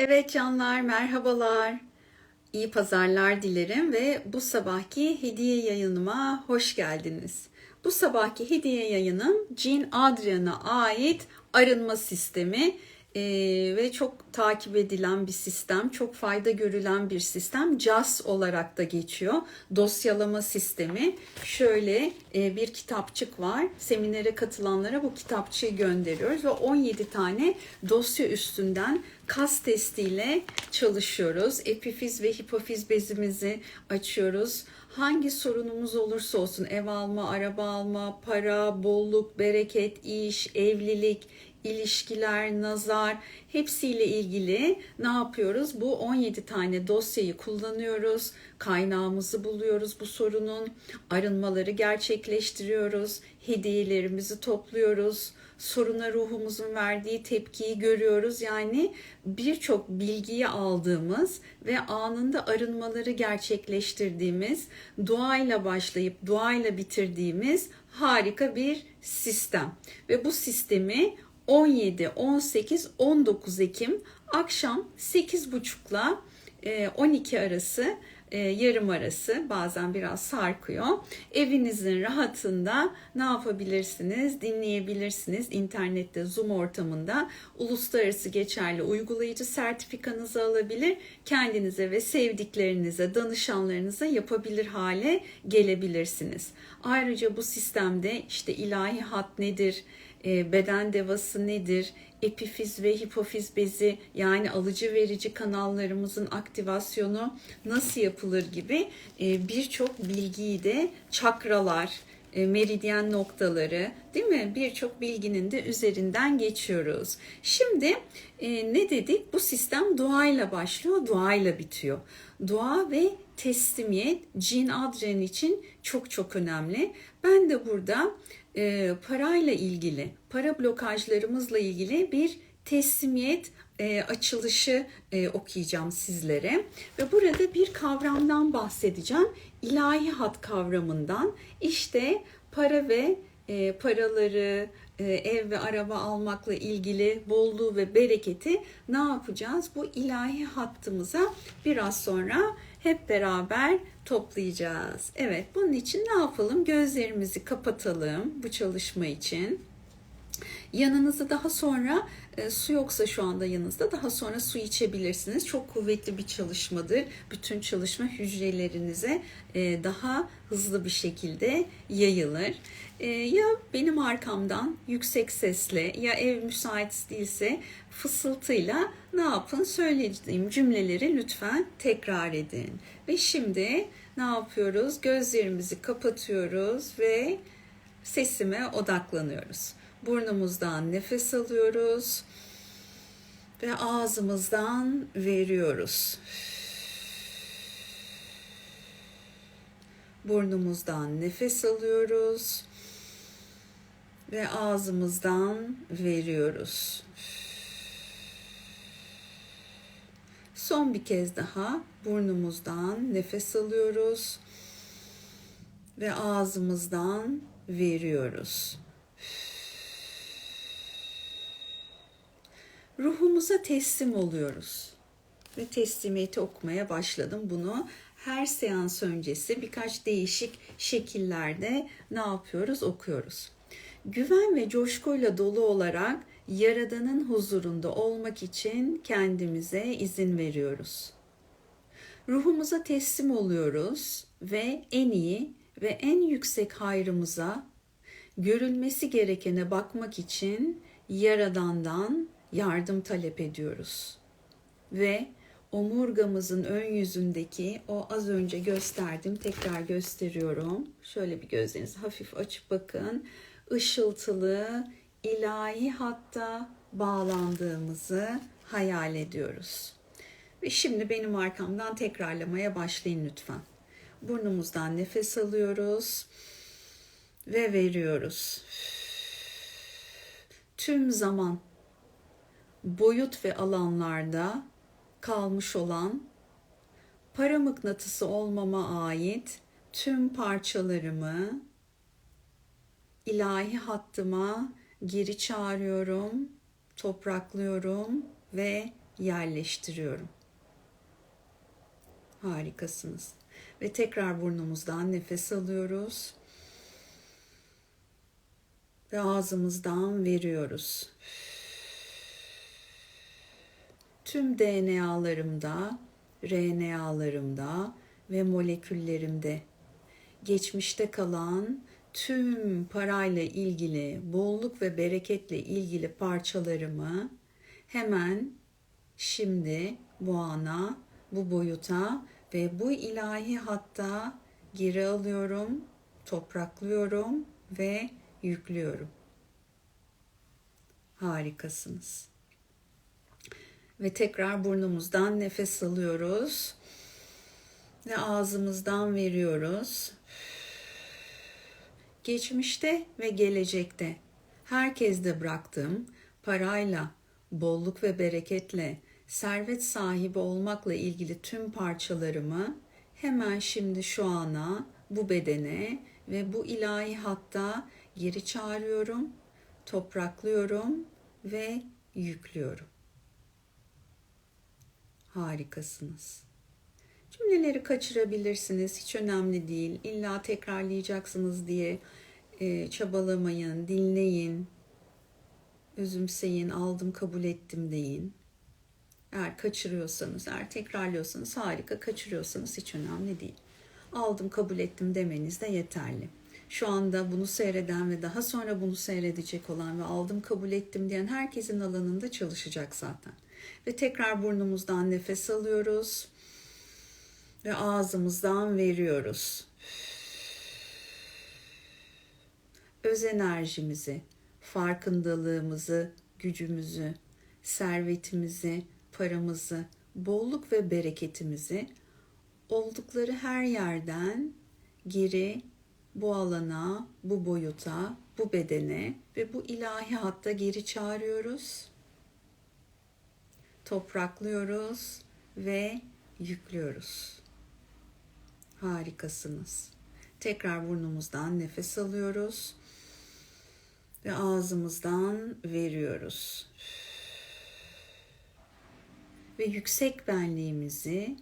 Evet canlar merhabalar. İyi pazarlar dilerim ve bu sabahki hediye yayınıma hoş geldiniz. Bu sabahki hediye yayınım Jean Adrian'a ait arınma sistemi ee, ve çok takip edilen bir sistem, çok fayda görülen bir sistem. JAS olarak da geçiyor. Dosyalama sistemi. Şöyle e, bir kitapçık var. Seminere katılanlara bu kitapçığı gönderiyoruz ve 17 tane dosya üstünden kas testiyle çalışıyoruz. Epifiz ve hipofiz bezimizi açıyoruz. Hangi sorunumuz olursa olsun ev alma, araba alma, para, bolluk, bereket, iş, evlilik, ilişkiler, nazar hepsiyle ilgili ne yapıyoruz? Bu 17 tane dosyayı kullanıyoruz. Kaynağımızı buluyoruz bu sorunun. Arınmaları gerçekleştiriyoruz. Hediyelerimizi topluyoruz. Soruna ruhumuzun verdiği tepkiyi görüyoruz. Yani birçok bilgiyi aldığımız ve anında arınmaları gerçekleştirdiğimiz, duayla başlayıp duayla bitirdiğimiz harika bir sistem. Ve bu sistemi 17, 18, 19 Ekim akşam 8.30'la 12 arası e, yarım arası bazen biraz sarkıyor. Evinizin rahatında ne yapabilirsiniz? Dinleyebilirsiniz. İnternette Zoom ortamında uluslararası geçerli uygulayıcı sertifikanızı alabilir. Kendinize ve sevdiklerinize, danışanlarınıza yapabilir hale gelebilirsiniz. Ayrıca bu sistemde işte ilahi hat nedir? E, beden devası nedir, epifiz ve hipofiz bezi yani alıcı verici kanallarımızın aktivasyonu nasıl yapılır gibi e, birçok bilgiyi de çakralar, e, meridyen noktaları değil mi? Birçok bilginin de üzerinden geçiyoruz. Şimdi ne dedik? Bu sistem duayla başlıyor, duayla bitiyor. Dua ve teslimiyet cin adren için çok çok önemli. Ben de burada e, parayla ilgili, para blokajlarımızla ilgili bir teslimiyet e, açılışı e, okuyacağım sizlere ve burada bir kavramdan bahsedeceğim. İlahi hat kavramından. İşte para ve e, paraları, ev ve araba almakla ilgili bolluğu ve bereketi ne yapacağız? Bu ilahi hattımıza biraz sonra hep beraber toplayacağız. Evet bunun için ne yapalım? Gözlerimizi kapatalım bu çalışma için. Yanınızda daha sonra e, su yoksa şu anda yanınızda daha sonra su içebilirsiniz. Çok kuvvetli bir çalışmadır. Bütün çalışma hücrelerinize e, daha hızlı bir şekilde yayılır. E, ya benim arkamdan yüksek sesle ya ev müsait değilse fısıltıyla ne yapın söylediğim cümleleri lütfen tekrar edin. Ve şimdi ne yapıyoruz? Gözlerimizi kapatıyoruz ve sesime odaklanıyoruz. Burnumuzdan nefes alıyoruz ve ağzımızdan veriyoruz. Burnumuzdan nefes alıyoruz ve ağzımızdan veriyoruz. Son bir kez daha burnumuzdan nefes alıyoruz ve ağzımızdan veriyoruz. Ruhumuza teslim oluyoruz. Ve teslimiyeti okumaya başladım. Bunu her seans öncesi birkaç değişik şekillerde ne yapıyoruz? Okuyoruz. Güven ve coşkuyla dolu olarak Yaradan'ın huzurunda olmak için kendimize izin veriyoruz. Ruhumuza teslim oluyoruz ve en iyi ve en yüksek hayrımıza görülmesi gerekene bakmak için Yaradan'dan yardım talep ediyoruz. Ve omurgamızın ön yüzündeki o az önce gösterdim tekrar gösteriyorum. Şöyle bir gözlerinizi hafif açıp bakın. Işıltılı ilahi hatta bağlandığımızı hayal ediyoruz. Ve şimdi benim arkamdan tekrarlamaya başlayın lütfen. Burnumuzdan nefes alıyoruz ve veriyoruz. Tüm zaman boyut ve alanlarda kalmış olan para mıknatısı olmama ait tüm parçalarımı ilahi hattıma geri çağırıyorum, topraklıyorum ve yerleştiriyorum. Harikasınız. Ve tekrar burnumuzdan nefes alıyoruz. Ve ağzımızdan veriyoruz. Tüm DNA'larımda, RNA'larımda ve moleküllerimde geçmişte kalan tüm parayla ilgili, bolluk ve bereketle ilgili parçalarımı hemen şimdi bu ana, bu boyuta ve bu ilahi hatta geri alıyorum, topraklıyorum ve yüklüyorum. Harikasınız. Ve tekrar burnumuzdan nefes alıyoruz ve ağzımızdan veriyoruz. Geçmişte ve gelecekte herkeste bıraktığım parayla, bolluk ve bereketle, servet sahibi olmakla ilgili tüm parçalarımı hemen şimdi şu ana, bu bedene ve bu ilahi hatta geri çağırıyorum, topraklıyorum ve yüklüyorum. Harikasınız. Cümleleri kaçırabilirsiniz. Hiç önemli değil. İlla tekrarlayacaksınız diye e, çabalamayın. Dinleyin. Özümseyin. Aldım, kabul ettim deyin. Eğer kaçırıyorsanız, eğer tekrarlıyorsanız harika. Kaçırıyorsanız hiç önemli değil. Aldım, kabul ettim demeniz de yeterli. Şu anda bunu seyreden ve daha sonra bunu seyredecek olan ve aldım, kabul ettim diyen herkesin alanında çalışacak zaten. Ve tekrar burnumuzdan nefes alıyoruz ve ağzımızdan veriyoruz. Öz enerjimizi, farkındalığımızı, gücümüzü, servetimizi, paramızı, bolluk ve bereketimizi oldukları her yerden geri bu alana, bu boyuta, bu bedene ve bu ilahi hatta geri çağırıyoruz. Topraklıyoruz ve yüklüyoruz. Harikasınız. Tekrar burnumuzdan nefes alıyoruz ve ağzımızdan veriyoruz. Ve yüksek benliğimizi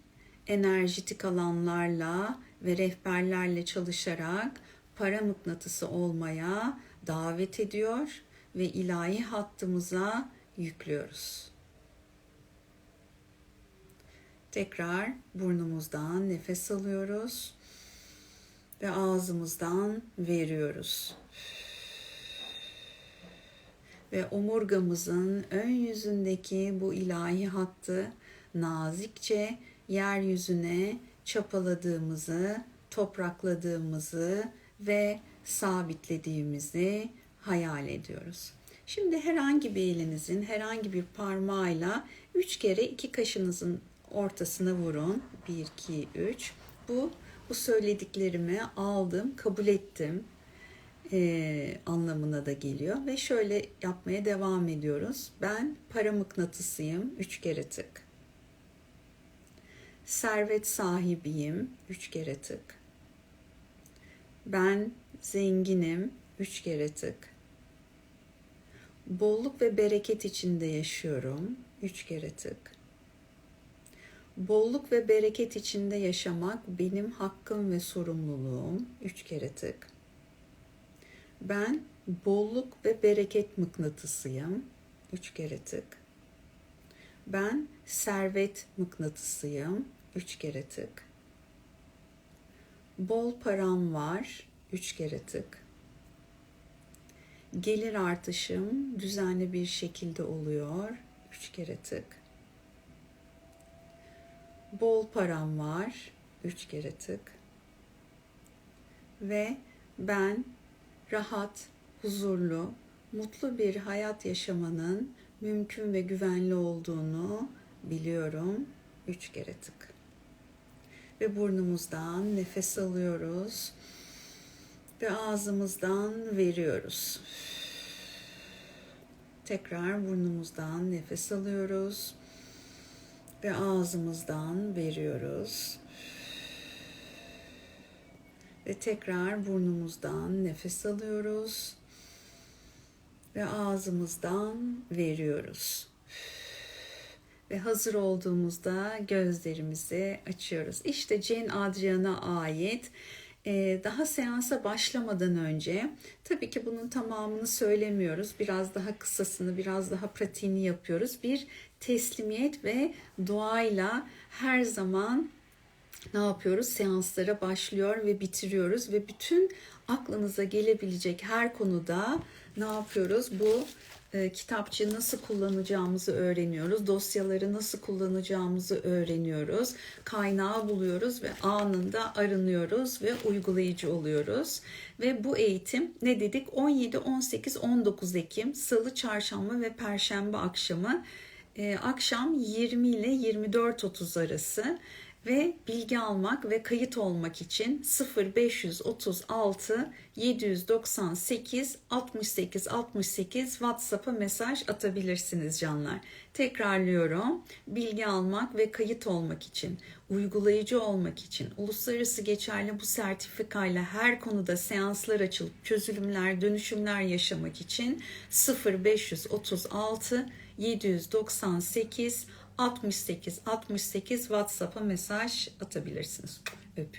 enerjitik alanlarla ve rehberlerle çalışarak para mıknatısı olmaya davet ediyor ve ilahi hattımıza yüklüyoruz. Tekrar burnumuzdan nefes alıyoruz ve ağzımızdan veriyoruz. Ve omurgamızın ön yüzündeki bu ilahi hattı nazikçe yeryüzüne çapaladığımızı, toprakladığımızı ve sabitlediğimizi hayal ediyoruz. Şimdi herhangi bir elinizin herhangi bir parmağıyla üç kere iki kaşınızın ortasına vurun. 1, 2, 3. Bu, bu söylediklerimi aldım, kabul ettim e, anlamına da geliyor. Ve şöyle yapmaya devam ediyoruz. Ben para mıknatısıyım. Üç kere tık. Servet sahibiyim. Üç kere tık. Ben zenginim. Üç kere tık. Bolluk ve bereket içinde yaşıyorum. Üç kere tık Bolluk ve bereket içinde yaşamak benim hakkım ve sorumluluğum. Üç kere tık. Ben bolluk ve bereket mıknatısıyım. Üç kere tık. Ben servet mıknatısıyım. Üç kere tık. Bol param var. Üç kere tık. Gelir artışım düzenli bir şekilde oluyor. Üç kere tık bol param var. Üç kere tık. Ve ben rahat, huzurlu, mutlu bir hayat yaşamanın mümkün ve güvenli olduğunu biliyorum. Üç kere tık. Ve burnumuzdan nefes alıyoruz ve ağzımızdan veriyoruz. Tekrar burnumuzdan nefes alıyoruz ve ağzımızdan veriyoruz. Ve tekrar burnumuzdan nefes alıyoruz ve ağzımızdan veriyoruz. Ve hazır olduğumuzda gözlerimizi açıyoruz. İşte Jane Adrian'a ait e, daha seansa başlamadan önce tabii ki bunun tamamını söylemiyoruz. Biraz daha kısasını, biraz daha pratiğini yapıyoruz. Bir teslimiyet ve duayla her zaman ne yapıyoruz? Seanslara başlıyor ve bitiriyoruz ve bütün aklınıza gelebilecek her konuda ne yapıyoruz? Bu e, kitapçığı nasıl kullanacağımızı öğreniyoruz. Dosyaları nasıl kullanacağımızı öğreniyoruz. Kaynağı buluyoruz ve anında arınıyoruz ve uygulayıcı oluyoruz. Ve bu eğitim ne dedik? 17, 18, 19 Ekim, Salı, Çarşamba ve Perşembe akşamı. E, akşam 20 ile 24.30 arası ve bilgi almak ve kayıt olmak için 0536 798 68 68 WhatsApp'a mesaj atabilirsiniz canlar. Tekrarlıyorum. Bilgi almak ve kayıt olmak için, uygulayıcı olmak için, uluslararası geçerli bu sertifikayla her konuda seanslar açılıp çözülümler, dönüşümler yaşamak için 0536 798 68 68 WhatsApp'a mesaj atabilirsiniz. Öpüyorum.